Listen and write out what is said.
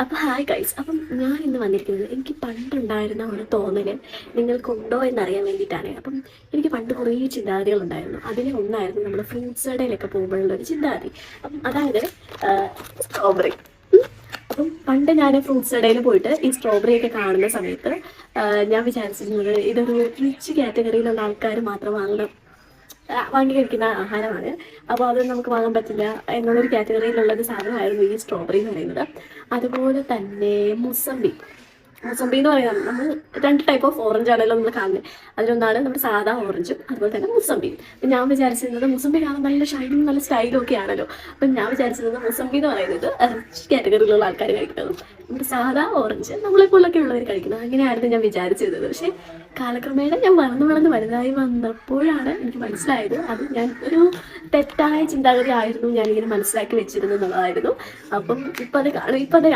അപ്പം hi guys അപ്പം ഞാൻ ഇന്ന് വന്നിരിക്കുന്നത് എനിക്ക് പണ്ടുണ്ടായിരുന്ന ഒരു തോന്നൽ നിങ്ങൾക്കുണ്ടോ എന്നറിയാൻ വേണ്ടിയിട്ടാണ്. അപ്പം എനിക്ക് പണ്ട് കുറേ ചിന്താഗതികളുണ്ടായിരുന്നു അതിലെ ഒന്നായിരുന്നു നമ്മൾ ഫ്രൂട്ട്സ് കടയിലൊക്കെ പോകുമ്പോഴുള്ള ഒരു ചിന്താഗതി. അപ്പം അതായത് സ്ട്രോബെറി അപ്പം പണ്ട് ഞാൻ ഫ്രൂട്ട്സ് കടയിൽ പോയിട്ട് ഈ സ്ട്രോബെറി ഒക്കെ കാണുന്ന സമയത്ത് ഞാൻ വിചാരിച്ചിരുന്നത് ഇതൊരു റിച്ച് കാറ്റഗറിയിലുള്ള ആൾക്കാർ മാത്രം വാങ്ങണം ആ, വാങ്ങി കഴിക്കുന്ന ആഹാരമാണ്. അപ്പോൾ അത് നമുക്ക് വാങ്ങാൻ പറ്റില്ല എന്നുള്ളൊരു കാറ്റഗറിയിലുള്ള ഒരു സാധനമായിരുന്നു ഈ സ്ട്രോബെറി എന്ന് പറയുന്നത്. അതുപോലെ തന്നെ മുസമ്പി. മുസമ്പി എന്ന് പറയുന്നത് നമ്മൾ രണ്ട് ടൈപ്പ് ഓഫ് ഓറഞ്ച് ആണല്ലോ നമ്മൾ കാണുന്നത്. അതിലൊന്നാണ് നമ്മുടെ സാധാ ഓറഞ്ചും അതുപോലെ തന്നെ മുസംബി അപ്പം ഞാൻ വിചാരിച്ചിരുന്നത് മുസംബി കാണാൻ നല്ല ഷൈനും നല്ല സ്റ്റൈലും ഒക്കെ ആണല്ലോ. അപ്പം ഞാൻ വിചാരിച്ചിരുന്നത് മുസംബി എന്ന് പറയുന്നത് കാറ്റഗറിയിലുള്ള ആൾക്കാർ കഴിക്കുന്നത് നമ്മുടെ സാധാ ഓറഞ്ച് നമ്മളെ പോലൊക്കെ ഉള്ളവർ കഴിക്കുന്നത്. അങ്ങനെയായിരുന്നു ഞാൻ വിചാരിച്ചിരുന്നത്. പക്ഷേ കാലക്രമേണ ഞാൻ വളർന്ന് വളർന്ന് വലുതായി വന്നപ്പോഴാണ് എനിക്ക് മനസ്സിലായത് അത് ഞാൻ ഒരു തെറ്റായ ചിന്താഗതി ആയിരുന്നു ഞാനിങ്ങനെ മനസ്സിലാക്കി വെച്ചിരുന്നു എന്നുള്ളതായിരുന്നു. അപ്പം ഇപ്പം അത് ഇപ്പം അത്